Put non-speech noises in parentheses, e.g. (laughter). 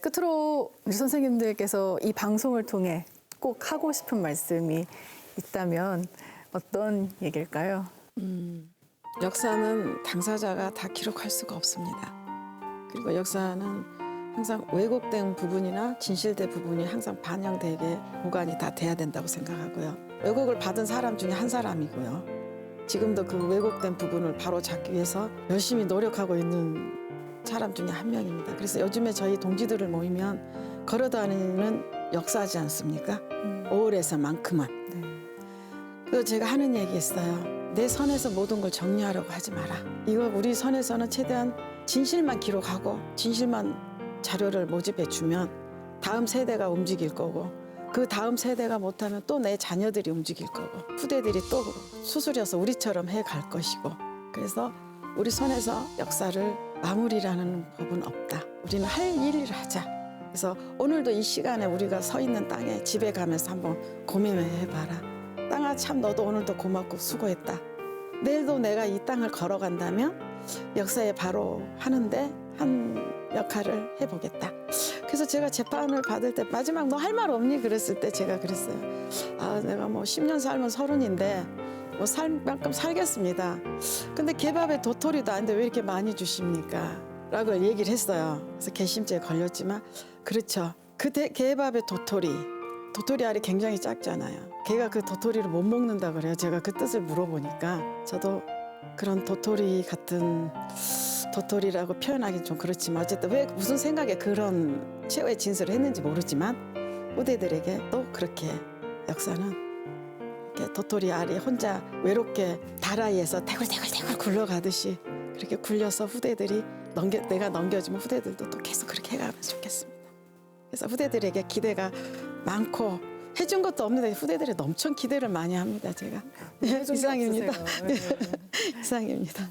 끝으로 우리 선생님들께서 이 방송을 통해 꼭 하고 싶은 말씀이 있다면 어떤 얘기일까요? 역사는 당사자가 다 기록할 수가 없습니다. 그리고 역사는 항상 왜곡된 부분이나 진실된 부분이 항상 반영되게 보관이 다 돼야 된다고 생각하고요. 왜곡을 받은 사람 중에 한 사람이고요. 지금도 그 왜곡된 부분을 바로 잡기 위해서 열심히 노력하고 있는 사람 중에 한 명입니다. 그래서 요즘에 저희 동지들을 모이면 걸어다니는 역사지 않습니까? 오을에서만큼은. 네. 그래서 제가 하는 얘기 있어요. 내 선에서 모든 걸 정리하려고 하지 마라. 이거 우리 선에서는 최대한 진실만 기록하고 진실만 자료를 모집해 주면 다음 세대가 움직일 거고 그 다음 세대가 못하면 또 내 자녀들이 움직일 거고 후대들이 또 수술해서 우리처럼 해 갈 것이고 그래서 우리 손에서 역사를 마무리라는 법은 없다. 우리는 할 일을 하자. 그래서 오늘도 이 시간에 우리가 서 있는 땅에 집에 가면서 한번 고민을 해봐라. 땅아 참 너도 오늘도 고맙고 수고했다. 내일도 내가 이 땅을 걸어간다면 역사에 바로 하는데 한 역할을 해보겠다. 그래서 제가 재판을 받을 때 마지막 너 할 말 없니? 그랬을 때 제가 그랬어요. 아 내가 뭐 10년 살면 서른인데 뭐 살 만큼 살겠습니다. 근데 개밥에 도토리도 아닌데 왜 이렇게 많이 주십니까? 라고 얘기를 했어요. 그래서 개심죄에 걸렸지만 그렇죠. 그 대- 개밥에 도토리 도토리 알이 굉장히 작잖아요. 개가 그 도토리를 못 먹는다 그래요. 제가 그 뜻을 물어보니까 저도 그런 도토리 같은 도토리라고 표현하기 좀 그렇지만 어쨌든 왜 무슨 생각에 그런 최후의 진술을 했는지 모르지만 후대들에게 또 그렇게 역사는 이렇게 도토리 알이 혼자 외롭게 다라이에서 대굴대굴대굴 굴러가듯이 그렇게 굴려서 후대들이 넘겨 내가 넘겨주면 후대들도 또 계속 그렇게 해가면 좋겠습니다. 그래서 후대들에게 기대가 많고 해준 것도 없는데 후대들이 엄청 기대를 많이 합니다. 제가 게 이상입니다. 없으세요. 네. (laughs) 이상입니다.